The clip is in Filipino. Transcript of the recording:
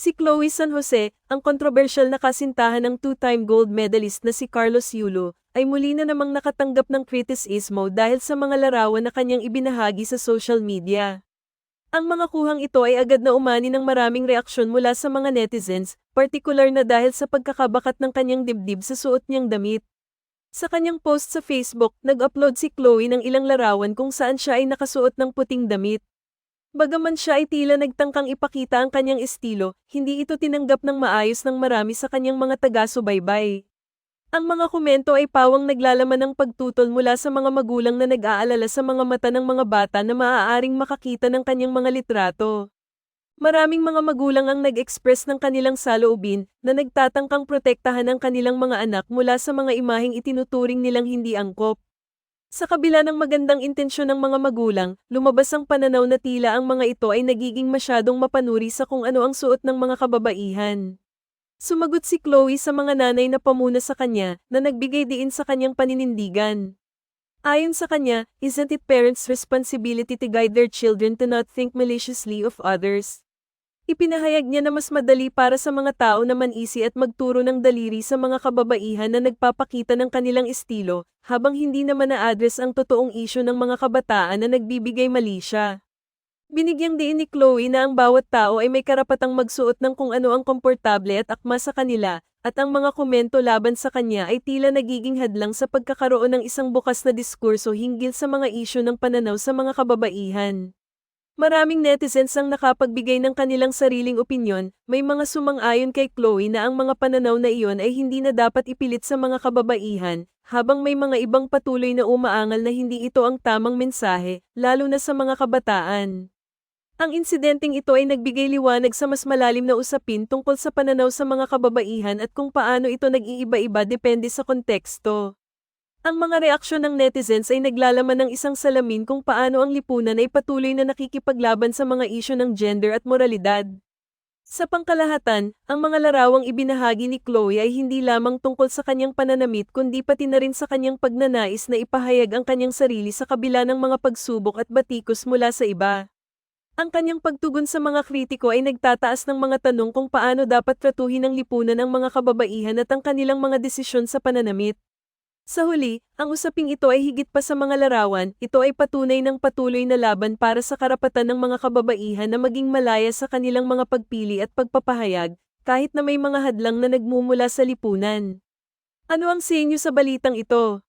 Si Chloe San Jose, ang kontrobersyal na kasintahan ng two-time gold medalist na si Carlos Yulo, ay muli na namang nakatanggap ng kritisismo dahil sa mga larawan na kanyang ibinahagi sa social media. Ang mga kuhang ito ay agad na umani ng maraming reaksyon mula sa mga netizens, partikular na dahil sa pagkakabakat ng kanyang dibdib sa suot niyang damit. Sa kanyang post sa Facebook, nag-upload si Chloe ng ilang larawan kung saan siya ay nakasuot ng puting damit. Bagaman siya ay tila nagtangkang ipakita ang kanyang estilo, hindi ito tinanggap ng maayos ng marami sa kanyang mga taga-subaybay. Ang mga komento ay pawang naglalaman ng pagtutol mula sa mga magulang na nag-aalala sa mga mata ng mga bata na maaaring makakita ng kanyang mga litrato. Maraming mga magulang ang nag-express ng kanilang saloobin na nagtatangkang protektahan ang kanilang mga anak mula sa mga imaheng itinuturing nilang hindi angkop. Sa kabila ng magandang intensyon ng mga magulang, lumabas ang pananaw na tila ang mga ito ay nagiging masyadong mapanuri sa kung ano ang suot ng mga kababaihan. Sumagot si Chloe sa mga nanay na pamuna sa kanya na nagbigay diin sa kanyang paninindigan. Ayon sa kanya, isn't it parents' responsibility to guide their children to not think maliciously of others? Ipinahayag niya na mas madali para sa mga tao na manisi at magturo ng daliri sa mga kababaihan na nagpapakita ng kanilang estilo, habang hindi naman na-address ang totoong isyo ng mga kabataan na nagbibigay mali siya. Binigyang diin ni Chloe na ang bawat tao ay may karapatang magsuot ng kung ano ang komportable at akma sa kanila, at ang mga komento laban sa kanya ay tila nagiging hadlang sa pagkakaroon ng isang bukas na diskurso hinggil sa mga isyo ng pananaw sa mga kababaihan. Maraming netizens ang nakapagbigay ng kanilang sariling opinyon, may mga sumang-ayon kay Chloe na ang mga pananaw na iyon ay hindi na dapat ipilit sa mga kababaihan, habang may mga ibang patuloy na umaangal na hindi ito ang tamang mensahe, lalo na sa mga kabataan. Ang insidenteng ito ay nagbigay liwanag sa mas malalim na usapin tungkol sa pananaw sa mga kababaihan at kung paano ito nag-iiba-iba depende sa konteksto. Ang mga reaksyon ng netizens ay naglalaman ng isang salamin kung paano ang lipunan ay patuloy na nakikipaglaban sa mga isyu ng gender at moralidad. Sa pangkalahatan, ang mga larawang ibinahagi ni Chloe ay hindi lamang tungkol sa kanyang pananamit kundi pati na rin sa kanyang pagnanais na ipahayag ang kanyang sarili sa kabila ng mga pagsubok at batikos mula sa iba. Ang kanyang pagtugon sa mga kritiko ay nagtataas ng mga tanong kung paano dapat tratuhin ng lipunan ang mga kababaihan at ang kanilang mga desisyon sa pananamit. Sa huli, ang usaping ito ay higit pa sa mga larawan, ito ay patunay ng patuloy na laban para sa karapatan ng mga kababaihan na maging malaya sa kanilang mga pagpili at pagpapahayag, kahit na may mga hadlang na nagmumula sa lipunan. Ano ang senyo sa balitang ito?